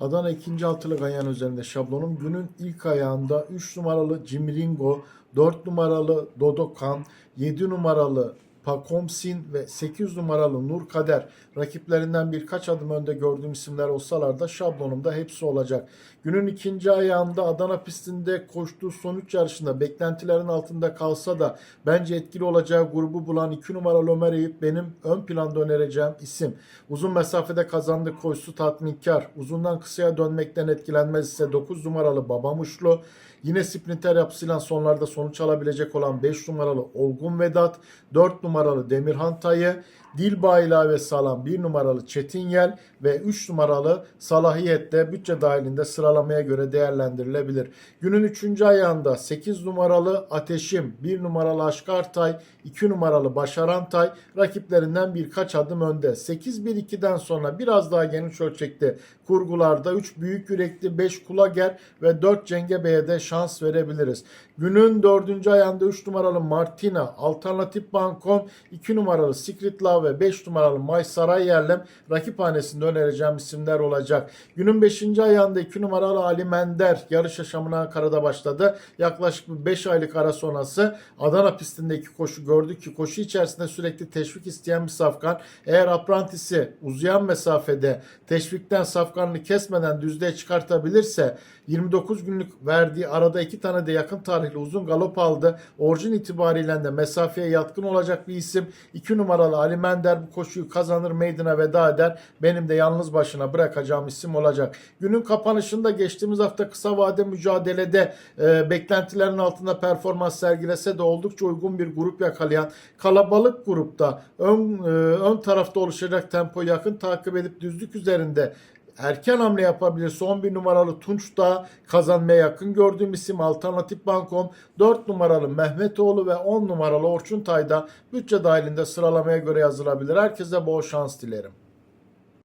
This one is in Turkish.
Adana 2. altılı ganyan üzerinde şablonum. Günün ilk ayağında 3 numaralı Cimringo, 4 numaralı Dodokan, 7 numaralı Pakomsin ve 8 numaralı Nur Kader rakiplerinden birkaç adım önde gördüğüm isimler olsalar da şablonumda hepsi olacak. Günün ikinci ayağında Adana pistinde koştuğu son 3 yarışında beklentilerin altında kalsa da bence etkili olacağı grubu bulan 2 numaralı Ömer Eyüp benim ön planda önereceğim isim. Uzun mesafede kazandığı koşusu tatminkar. Uzundan kısaya dönmekten etkilenmez ise 9 numaralı Babamuşlu. Yine sprinter yapısıyla sonlarda sonuç alabilecek olan 5 numaralı Olgun Vedat, 4 numaralı Demirhan Tayı, Dilba ilave sağlam 1 numaralı Çetin Yel ve 3 numaralı Salahiyet'te bütçe dahilinde sıralamaya göre değerlendirilebilir. Günün 3. ayağında 8 numaralı Ateşim, 1 numaralı Aşkartay, 2 numaralı Başarantay rakiplerinden birkaç adım önde. 8-1-2'den sonra biraz daha geniş ölçekte kurgularda 3 büyük yürekli 5 Kulager ve 4 Cengebe'ye de şans verebiliriz. Günün 4. ayağında 3 numaralı Martina, alternatif Bankon, 2 numaralı Secret Love ve 5 numaralı May Saray Yerlem rakip hanesinde önereceğim isimler olacak. Günün 5. ayağında 2 numaralı Ali Mender yarış yaşamına Ankara'da başladı. Yaklaşık 5 aylık ara sonrası Adana pistindeki koşu gördük ki koşu içerisinde sürekli teşvik isteyen bir safkan. Eğer aprantisi uzayan mesafede teşvikten safkanını kesmeden düzlüğe çıkartabilirse 29 günlük verdiği arada iki tane de yakın tarihli uzun galop aldı. Orijin itibariyle de mesafeye yatkın olacak bir isim. 2 numaralı Ali Mender bu koşuyu kazanır meydana veda eder. Benim de yalnız başına bırakacağım isim olacak. Günün kapanışında geçtiğimiz hafta kısa vade mücadelede e, beklentilerin altında performans sergilese de oldukça uygun bir grup yakalayan kalabalık grupta ön, e, ön tarafta oluşacak tempo yakın takip edip düzlük üzerinde erken hamle yapabilirse 11 numaralı Tunç da kazanmaya yakın gördüğüm isim Alternatif Bankom 4 numaralı Mehmetoğlu ve 10 numaralı Orçun Tayda bütçe dahilinde sıralamaya göre yazılabilir. Herkese bol şans dilerim.